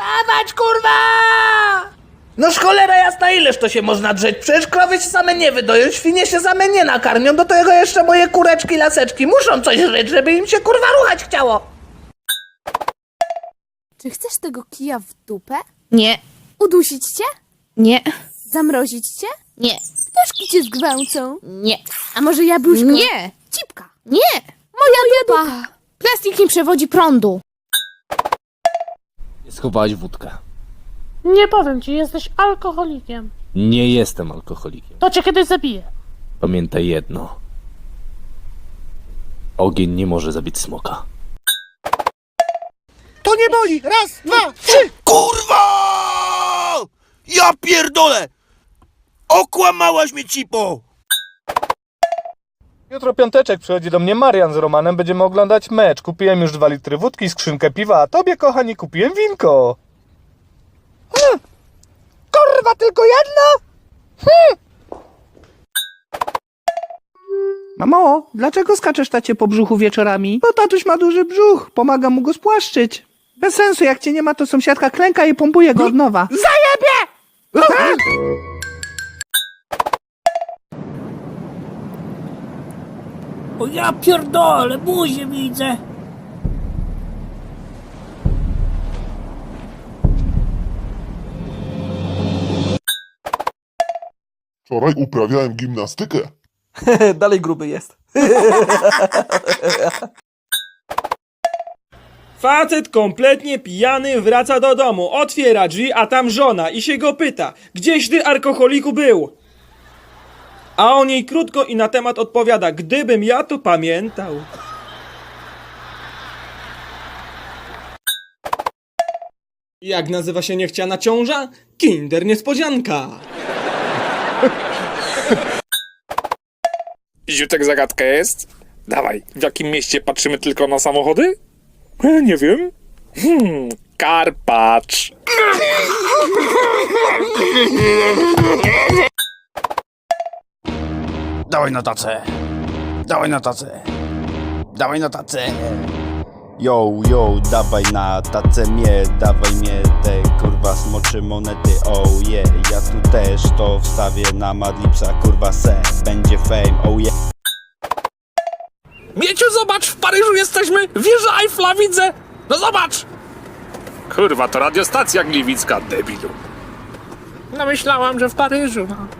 Dawać, kurwa! No cholera jasna, ileż to się można drzeć? Przecież krowy się same nie wydoją, świnie się same nie nakarmią, do tego jeszcze moje kureczki, laseczki muszą coś żyć, żeby im się kurwa ruchać chciało. Czy chcesz tego kija w dupę? Nie, Udusić cię? nie, Zamrozić cię? nie, Ptaszki cię zgwałcą? nie, A może jabłuszko? nie, Cipka. nie! Moja dupa. Plastik nie przewodzi prądu. Schowałeś wódkę. Nie powiem ci, jesteś alkoholikiem. Nie jestem alkoholikiem. To cię kiedyś zabije. Pamiętaj jedno. Ogień nie może zabić smoka. To nie boli! Raz, dwa, trzy! Kurwa! Ja pierdolę! Okłamałaś mnie cipo! Jutro piąteczek przychodzi do mnie Marian z Romanem, będziemy oglądać mecz. Kupiłem już dwa litry wódki, skrzynkę piwa, a tobie, kochani, kupiłem winko. Hmm. Kurwa, tylko jedno? Hmm. Mamo, dlaczego skaczesz tacie po brzuchu wieczorami? Bo tatuś ma duży brzuch, pomaga mu go spłaszczyć. Bez sensu, jak cię nie ma, to sąsiadka klęka i pompuje go od nowa. Zajebie! O ja pierdolę, buzię widzę. Wczoraj uprawiałem gimnastykę. Dalej gruby jest. Facet kompletnie pijany wraca do domu, otwiera drzwi, a tam żona i się go pyta, gdzieś ty alkoholiku był? A on jej krótko i na temat odpowiada, gdybym ja to pamiętał. Jak nazywa się niechciana ciąża? Kinder niespodzianka. Ziutek zagadka jest? Dawaj, w jakim mieście patrzymy tylko na samochody? E, nie wiem. Hmm, Karpacz. Dawaj na tacę! Dawaj na tacę! Dawaj na tacę! Yo, yo, dawaj na tacę mnie, dawaj mnie te kurwa smocze monety, oh yeah Ja tu też to wstawię na Madlipsa, kurwa se, będzie fame, oh yeah Mieciu, zobacz, w Paryżu jesteśmy! Wieża Eiffla widzę! No zobacz! Kurwa, to radiostacja gliwicka, debilu. No myślałam, że w Paryżu, no.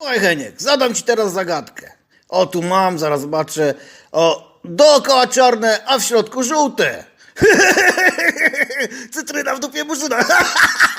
Oj Heniek, zadam ci teraz zagadkę. O, tu mam, zaraz zobaczę. O, dookoła czarne, a w środku żółte. Cytryna w dupie murzyna.